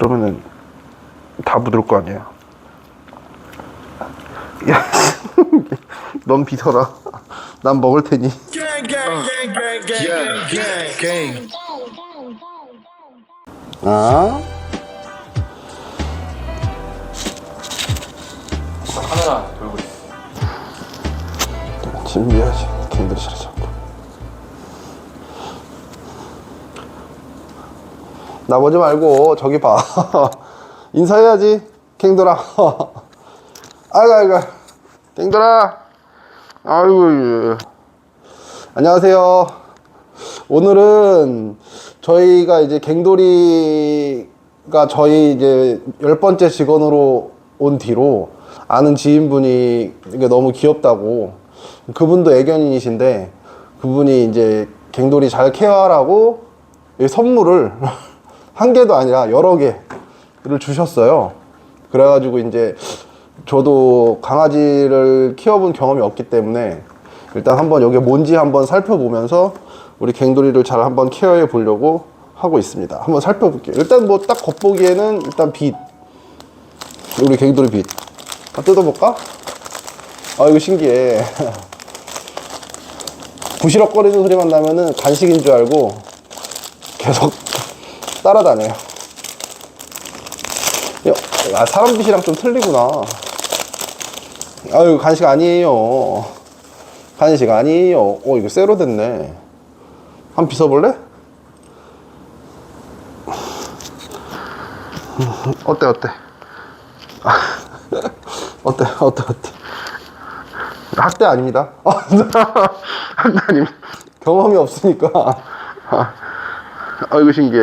그러면은 다 묻을 거 아니야. 야, 넌 비서라. 난 먹을 테니. 아, 카메라 돌고 있어. 준비해야지. 캔들이 잘 나 보지 말고 저기 봐. 인사해야지. 갱돌아. 아이고 아이고. 갱돌아. 아이고. 예. 안녕하세요. 오늘은 저희가 이제 갱돌이가 저희 이제 열 번째 직원으로 온 뒤로 아는 지인분이 너무 귀엽다고 그분도 애견인이신데 그분이 이제 갱돌이 잘 케어하라고 이 선물을 한 개도 아니라 여러 개를 주셨어요. 그래가지고 이제 저도 강아지를 키워본 경험이 없기 때문에 일단 한번 여기 뭔지 한번 살펴보면서 우리 갱돌이를 잘 한번 케어해 보려고 하고 있습니다. 한번 살펴볼게요. 일단 뭐 딱 겉보기에는 일단 빛. 우리 갱돌이 빛. 한번 뜯어볼까? 아, 이거 신기해. 부시럭거리는 소리만 나면은 간식인 줄 알고 계속 따라다녀요. 야, 아, 사람 빛이랑 좀 틀리구나. 아유, 간식 아니에요. 간식 아니에요. 어, 이거 쇠로 됐네. 한번 빗어볼래? 어때, 어때? 어때, 어때, 어때? 학대 아닙니다. 어, 학대 아닙니다. 경험이 없으니까. 아이고, 신기해.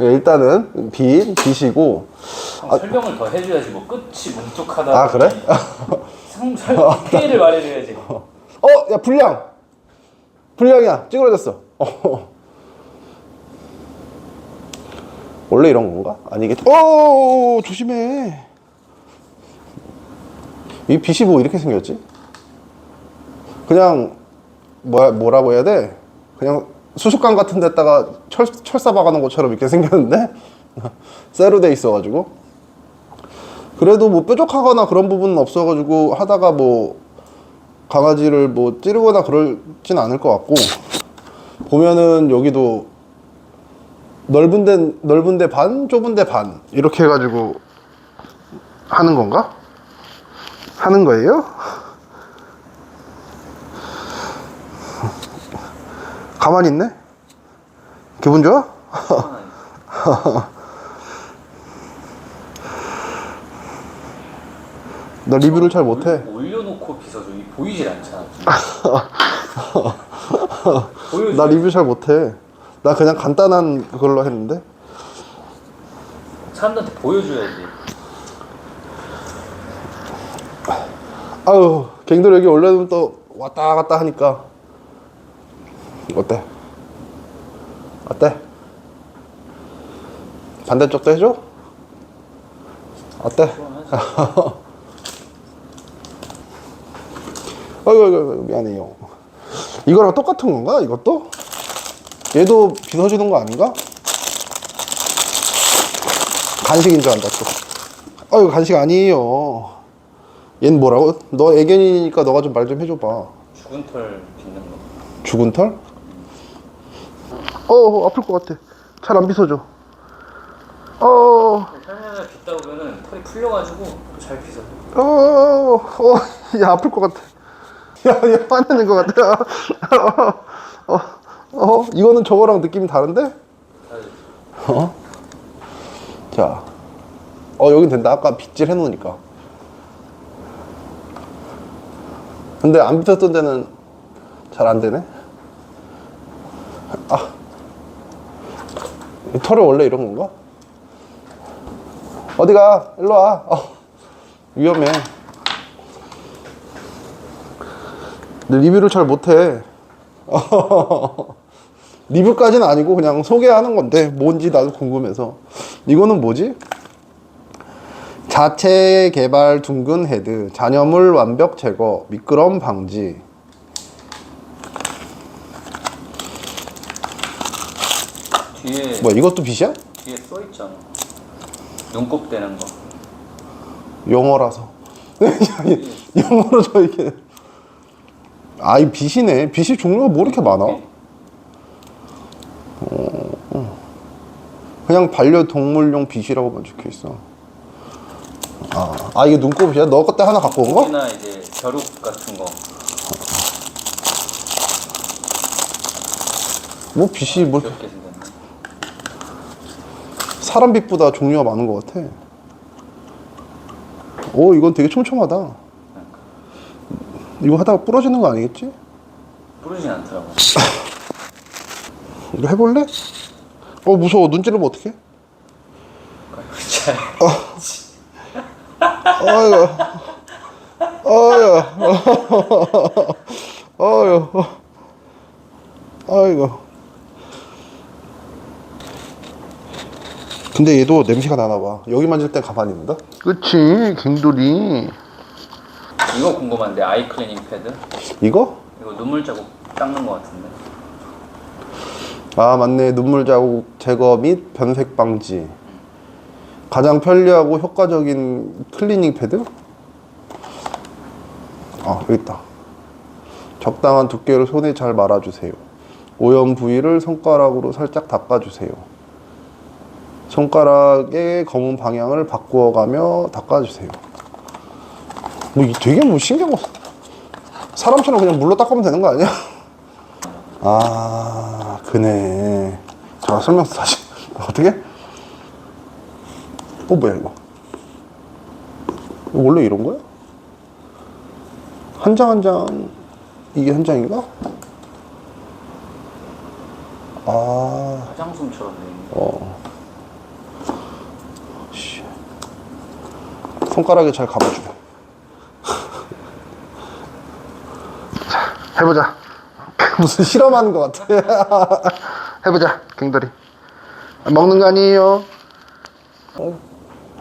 예, 일단은 빛, 빛이고. 형, 설명을 더 해줘야지 뭐 끝이 뭉툭하다. 아, 그래? 상, 설, 디테일을 말해줘야지. 어, 야, 불량! 불량이야. 찌그러졌어. 어. 원래 이런 건가? 아니겠지? 어, 조심해. 이 빛이 뭐 이렇게 생겼지? 그냥, 뭐야, 뭐라고 해야 돼? 그냥 수족관 같은 데다가 철, 철사 박아놓은 것처럼 이렇게 생겼는데? 쇠로 돼 있어가지고. 그래도 뭐 뾰족하거나 그런 부분은 없어가지고 하다가 뭐 강아지를 뭐 찌르거나 그러진 않을 것 같고 보면은 여기도 넓은 데 넓은 데 반, 좁은 데 반 이렇게 해가지고 하는 건가? 하는 거예요? 가만히 있네? 기분 좋아? 나 리뷰를 잘 못해. 올려놓고. 이 보이질 않잖아. 보여줘. 나 리뷰 잘 못해. 나 그냥 간단한 그걸로 했는데. 사람들한테 보여줘야지. 아유, 갱들 여기 올려놓으면 또 왔다 갔다 하니까. 어때? 어때? 반대쪽도 해줘? 어때? 아이고, 아이고, 미안해요. 이거랑 똑같은 건가? 이것도? 얘도 빗어주는 거 아닌가? 간식인 줄 안다, 또. 아유, 간식 아니에요. 얜 뭐라고? 너 애견이니까 너가 좀 말 좀 해줘봐. 죽은 털 빗는 거. 죽은 털? 어, 아플 것 같아. 잘 안 빗어줘. 어, 설명을 빗다 보면은 털이 풀려가지고 잘 빗어. 어, 어, 야, 아플 것 같아. 야, 야, 화내는 것 같아. 어, 어, 어, 이거는 저거랑 느낌이 다른데? 어? 자, 어, 여긴 된다. 아까 빗질 해놓으니까. 근데 안 빗었던 데는 잘 안 되네. 아, 이 털이 원래 이런 건가? 어디가? 일로 와. 어, 위험해. 리뷰를 잘 못해. 리뷰까지는 아니고 그냥 소개하는 건데 뭔지 나도 궁금해서. 이거는 뭐지? 자체 개발 둥근 헤드, 잔여물 완벽 제거, 미끄럼 방지. 뒤에 뭐 이것도 빛이야? 뒤에 써 있잖아. 눈곱 되는 거. 영어라서. 영어로 저 이게. 아이 빛이네. 빛이 종류가 뭐 이렇게 많아? 어, 그냥 반려동물용 빛이라고만 적혀 있어. 아, 아 이게 눈곱이야? 너 그때 하나 갖고 온 거? 혹이나 이제 벼룩 같은 거. 뭐 빛이 뭐 귀엽게. 사람 빛보다 종류가 많은 것 같아. 오, 이건 되게 촘촘하다. 이거 하다가 부러지는 거 아니겠지? 부르진 않더라고. 이거 해볼래? 어, 무서워. 눈 찌르면 어떡해? 잘. 아유, 아유, 아유, 아이고. 근데 얘도 냄새가 나나 봐. 여기 만질 땐 가만히 있는다? 그치, 갱돌이. 이거 궁금한데 아이 클리닝 패드? 이거? 이거 눈물 자국 닦는 거 같은데. 아 맞네 눈물 자국 제거 및 변색 방지 가장 편리하고 효과적인 클리닝 패드 아 여기 있다 적당한 두께로 손에 잘 말아주세요 오염 부위를 손가락으로 살짝 닦아주세요 손가락의 검은 방향을 바꾸어가며 닦아주세요 뭐 이게 되게 뭐 신경 없어 사람처럼 그냥 물로 닦으면 되는 거 아니야? 아, 그네. 자, 설명서 다시. 어떻게? 어, 뭐야, 이거? 원래 이런 거야? 한 장 한 장, 이게 한 장인가? 아, 화장솜처럼 돼. 어. 손가락에 잘 감아주고. 자, 해보자. 무슨 실험하는 것 같아. 해보자, 갱돌이. 먹는 거 아니에요? 어.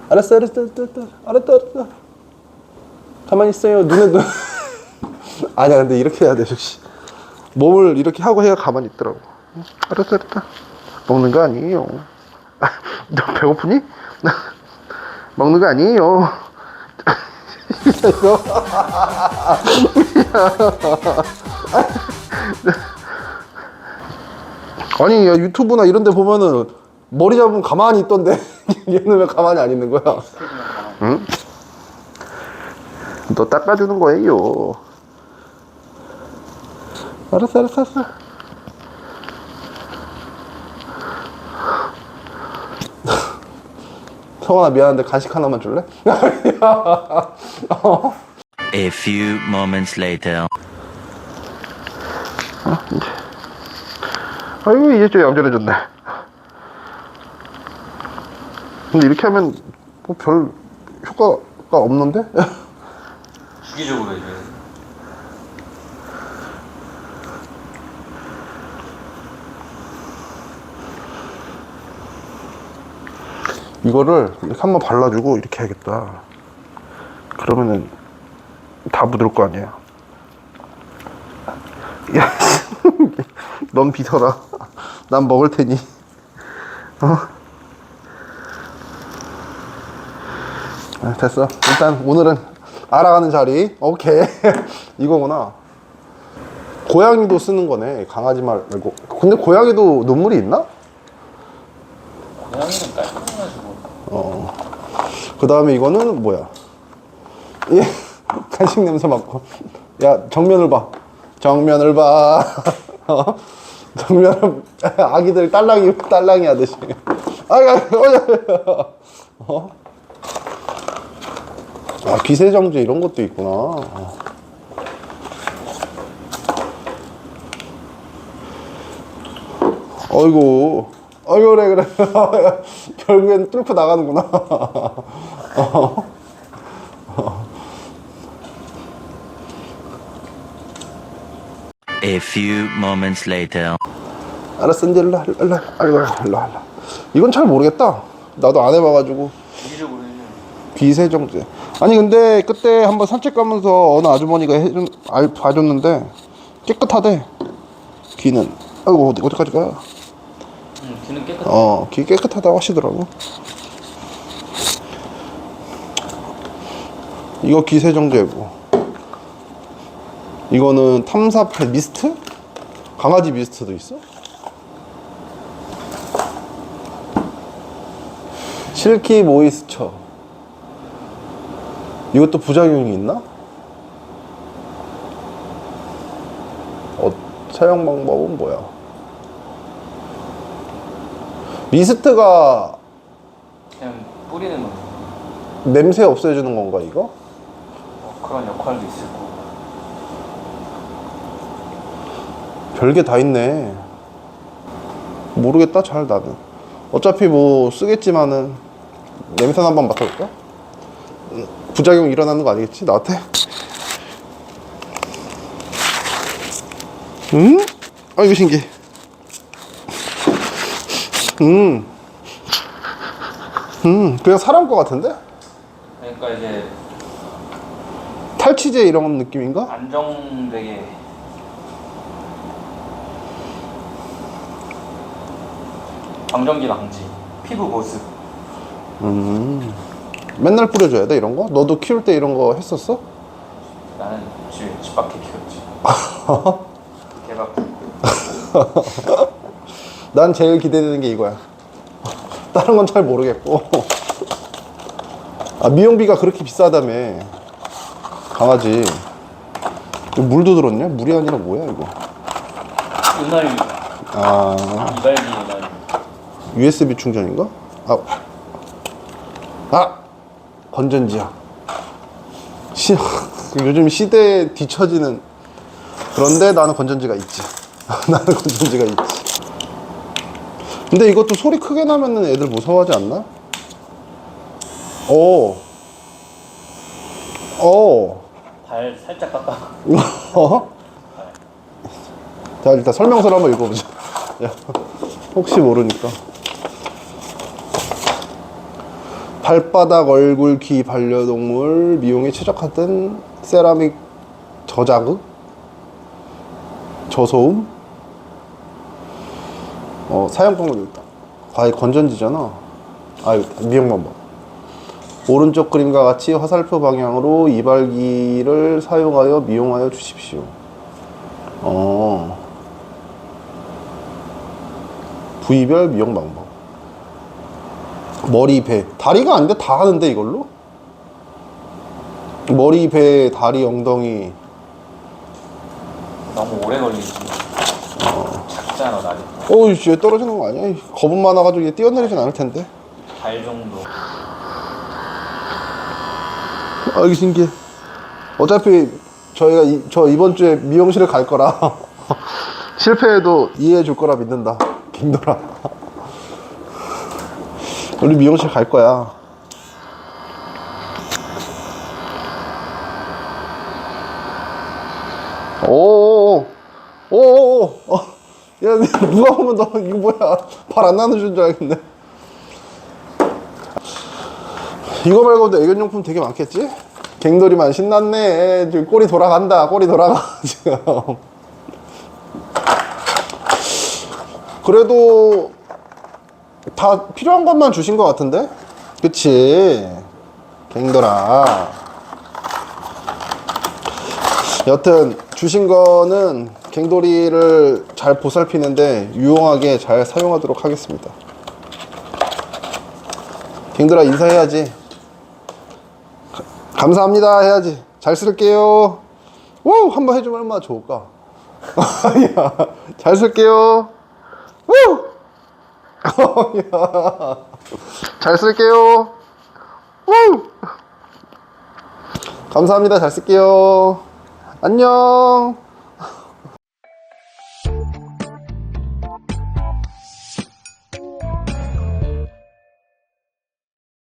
알았어, 알았어, 알았어, 알았어, 알았어. 가만히 있어요. 눈에 눈. 아니야, 근데 이렇게 해야 돼, 역시. 몸을 이렇게 하고 해야 가만히 있더라고. 응, 알았어, 알았어. 먹는 거 아니에요. 아, 너 배고프니? 먹는 거 아니에요. 이거. 아니 야, 유튜브나 이런 데 보면은 머리 잡으면 가만히 있던데 얘는 왜 가만히 안 있는 거야? 응? 너 닦아주는 거예요. 알았어 알았어 알았어. 성원아 미안한데 간식 하나만 줄래? 어. A few moments later. 아이고 이제 좀 얌전해졌네. 근데 이렇게 하면 뭐별 효과가 없는데? 주기적으로 해줘 이거를 이렇게 한번 발라주고 이렇게 해야겠다. 그러면은 다 묻을 거 아니야. 야, 넌 비서라. 난 먹을 테니. 어? 아, 됐어. 일단 오늘은 알아가는 자리. 오케이. 이거구나. 고양이도 쓰는 거네. 강아지 말고. 근데 고양이도 눈물이 있나? 고양이는 깔끔해가지고. 그 다음에 이거는 뭐야? 예, 간식 냄새 맡고. 야, 정면을 봐. 정면을 봐. 어? 정면을, 아기들 딸랑이, 딸랑이 하듯이. 아이고, 아이고, 어? 아, 기세정제 이런 것도 있구나. 어. 어이구. 어이구, 그래, 그래. 결국엔 뚫고 나가는구나. A few moments later. 알았어, 이제 일로 와, 일로 와, 일로 와, 일로 와, 일로 와. 이건 잘 모르겠다. 나도 안 해봐가지고. 귀세정제. 아니, 근데 그때 한번 산책 가면서 어느 아주머니가 해준, 알, 봐줬는데 깨끗하대. 귀는. 아이고, 어디, 어디까지 가? 응, 귀는 깨끗해. 어, 귀 깨끗하다고 하시더라고. 이거 귀 세정제고. 이거는 탐사패 미스트? 강아지 미스트도 있어? 실키 모이스처. 이것도 부작용이 있나? 어, 사용 방법은 뭐야? 미스트가 그냥 뿌리는 거. 냄새 없애주는 건가 이거? 뭐 그런 역할도 있을 거 별게 다 있네. 모르겠다 잘 나는. 어차피 뭐 쓰겠지만은 냄새 한번 맡아볼까? 음, 부작용 일어나는 거 아니겠지 나한테? 음? 아 이거 신기해. 음. 음 그냥 사람 거 같은데? 그러니까 이제 탈취제 이런 느낌인가? 안정되게 방정기 방지, 피부 보습. 음. 맨날 뿌려줘야 돼 이런 거? 너도 키울 때 이런 거 했었어? 나는 집, 집 밖에 키웠지. 대박. 난 제일 기대되는 게 이거야. 다른 건 잘 모르겠고. 아, 미용비가 그렇게 비싸다며. 강아지. 이거 물도 들었냐? 물이 아니라 뭐야, 이거? 은하유, 아, 이발기 은하유. USB 충전인가? 아, 아! 건전지야. 시, 요즘 시대에 뒤처지는. 그런데 나는 건전지가 있지. 나는 건전지가 있지. 근데 이것도 소리 크게 나면은 애들 무서워하지 않나? 오. 오. 발 살짝 깎아. 어? 자, 일단 설명서를 한번 읽어보자. 야, 혹시 모르니까. 발바닥, 얼굴, 귀, 반려동물, 미용에 최적화된 세라믹 저자극, 저소음, 어, 사용 방법이 있다. 과일 건전지잖아. 아, 미용 방법. 오른쪽 그림과 같이 화살표 방향으로 이발기를 사용하여 미용하여 주십시오. 어. 부위별 미용 방법. 머리, 배. 다리가 안 돼? 다 하는데, 이걸로? 머리, 배, 다리, 엉덩이. 너무 오래 걸리지. 작잖아, 날이. 어이, 씨, 얘 떨어지는 거 아니야? 이, 겁은 많아가지고 얘 뛰어내리진 않을 텐데. 발 정도. 아, 이게 신기해. 어차피 저희가 이, 저 이번 주에 미용실에 갈 거라 실패해도 이해해 줄 거라 믿는다. 김돌아. 우리 미용실 갈 거야. 오오오 오오오 어. 야 누가 보면 너 이거 뭐야 발 안 나는 줄 알겠네 이거 말고도 애견용품 되게 많겠지? 갱돌이만 신났네. 지금 꼬리 돌아간다. 꼬리 돌아가. 지금. 그래도 다 필요한 것만 주신 것 같은데? 그치? 갱돌아. 여튼 주신 거는 갱돌이를 잘 보살피는데 유용하게 잘 사용하도록 하겠습니다. 갱돌아 인사해야지. 감사합니다 해야지. 잘 쓸게요. 우 한번 해주면 얼마나 좋을까. 야, 잘 쓸게요. 우. 야, 잘 쓸게요. 우. 감사합니다. 잘 쓸게요. 안녕.